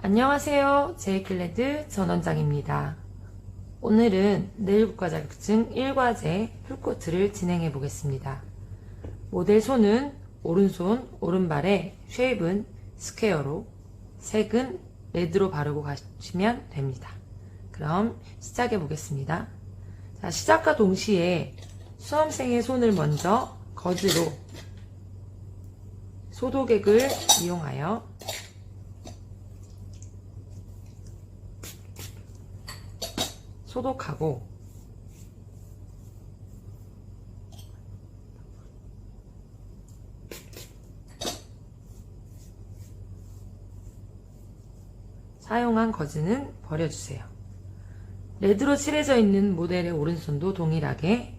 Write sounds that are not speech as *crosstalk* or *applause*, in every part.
안녕하세요. 제이클레드 전원장입니다. 오늘은 내일 국가 자격증 1과제 풀코트를 진행해 보겠습니다. 모델 손은 오른손, 오른발에 쉐입은 스퀘어로, 색은 레드로 바르고 가시면 됩니다. 그럼 시작해 보겠습니다. 자, 시작과 동시에 수험생의 손을 먼저 거즈로 소독액을 이용하여 소독하고 사용한 거즈는 버려주세요. 레드로 칠해져 있는 모델의 오른손도 동일하게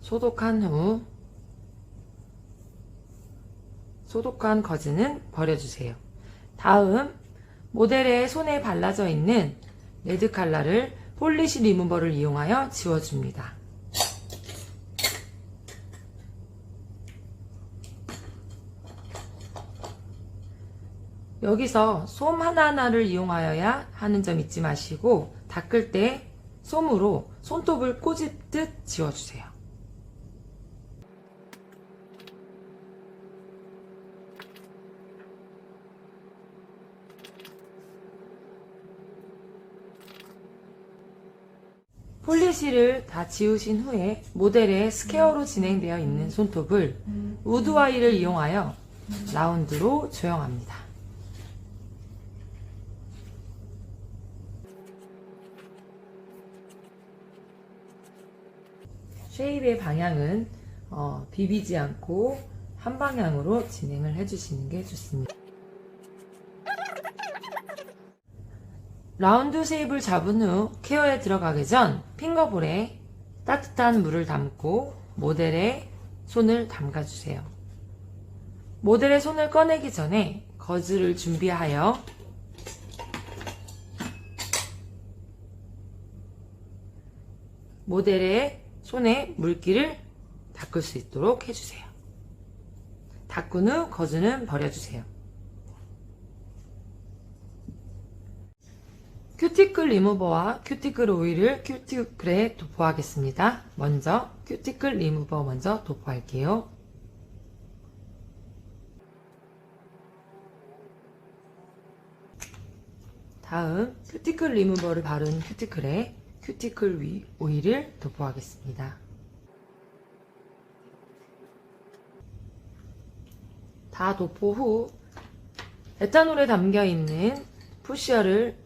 소독한 후 소독한 거즈는 버려주세요. 다음 모델의 손에 발라져 있는 레드 칼라를 폴리시 리무버를 이용하여 지워줍니다. 여기서 솜 하나하나를 이용하여야 하는 점 잊지 마시고 닦을 때 솜으로 손톱을 꼬집듯 지워주세요. 폴리시를 다 지우신 후에 모델의 스퀘어로 진행되어 있는 손톱을 우드와이를 이용하여 라운드로 조형합니다. 쉐입의 방향은 어, 비비지 않고 한 방향으로 진행을 해주시는 게 좋습니다. 라운드 쉐입을 잡은 후 케어에 들어가기 전 핑거볼에 따뜻한 물을 담고 모델의 손을 담가주세요. 모델의 손을 꺼내기 전에 거즈를 준비하여 모델의 손에 물기를 닦을 수 있도록 해주세요. 닦은 후 거즈는 버려주세요. 큐티클 리무버와 큐티클 오일을 큐티클에 도포하겠습니다. 먼저 큐티클 리무버 먼저 도포할게요. 다음 큐티클 리무버를 바른 큐티클에 큐티클 위 오일을 도포하겠습니다. 다 도포 후 에탄올에 담겨 있는 푸시어를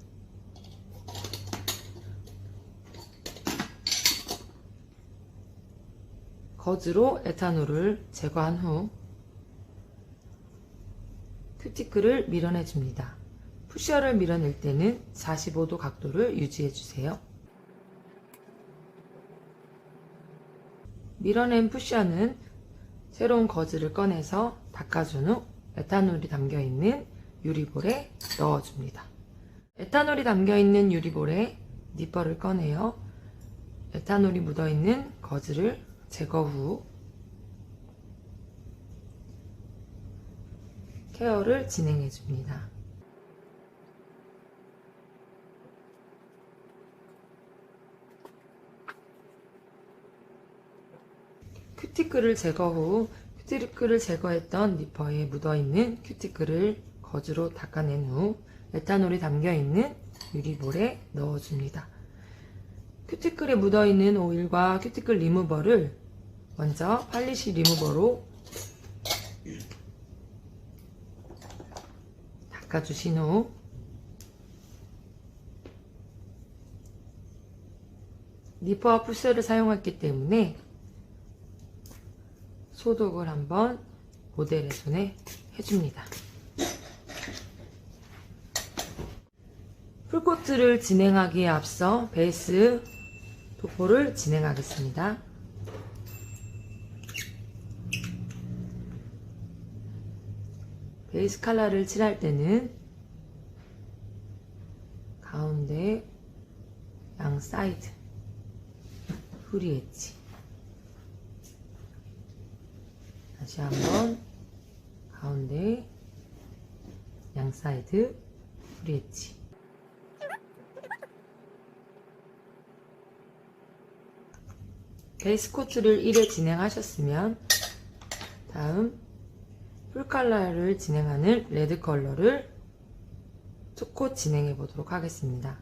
거즈로 에탄올을 제거한 후 큐티클을 밀어내 줍니다. 푸시어를 밀어낼 때는 45도 각도를 유지해 주세요. 밀어낸 푸시어는 새로운 거즈를 꺼내서 닦아준 후 에탄올이 담겨 있는 유리볼에 넣어줍니다. 에탄올이 담겨 있는 유리볼에 니퍼를 꺼내어 에탄올이 묻어 있는 거즈를 제거 후 케어를 진행해 줍니다. 큐티클을 제거 후 큐티클을 제거했던 니퍼에 묻어있는 큐티클을 거즈로 닦아낸 후 에탄올이 담겨있는 유리볼에 넣어줍니다. 큐티클에 묻어있는 오일과 큐티클 리무버를 먼저 팔리시 리무버로 닦아주신 후 니퍼와 푸스를 사용했기 때문에 소독을 한번 모델의 손에 해줍니다. 풀코트를 진행하기에 앞서 베이스 도포를 진행하겠습니다. 베이스 컬러를 칠할 때는 가운데 양 사이드 후리 엣지 다시 한번 가운데 양 사이드 프리엣지 베이스 코트를 1회 진행하셨으면 다음 풀컬러를 진행하는 레드 컬러를 투코 진행해 보도록 하겠습니다.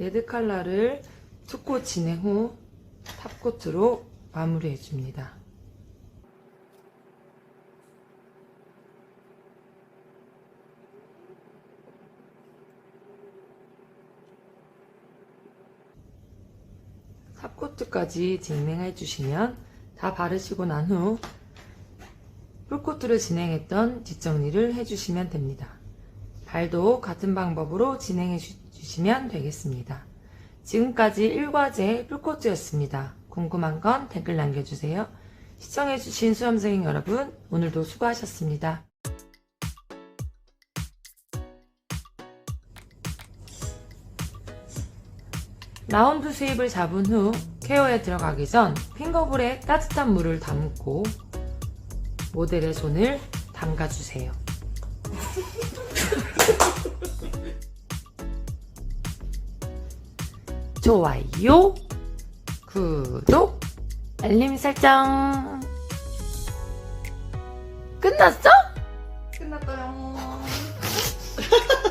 레드 컬러를 투코 진행 후 탑코트로 마무리해 줍니다. 탑코트까지 진행해 주시면 다 바르시고 난 후 풀코트를 진행했던 뒷정리를 해주시면 됩니다. 발도 같은 방법으로 진행해 주- 주시면 되겠습니다. 지금까지 1과제 풀코트였습니다. 궁금한 건 댓글 남겨주세요. 시청해주신 수험생 여러분, 오늘도 수고하셨습니다. 라운드 수입을 잡은 후 케어에 들어가기 전 핑거볼에 따뜻한 물을 담고 모델의 손을 담가주세요. *laughs* 좋아요, 구독, 알림 설정. 끝났어? 끝났어요. *laughs*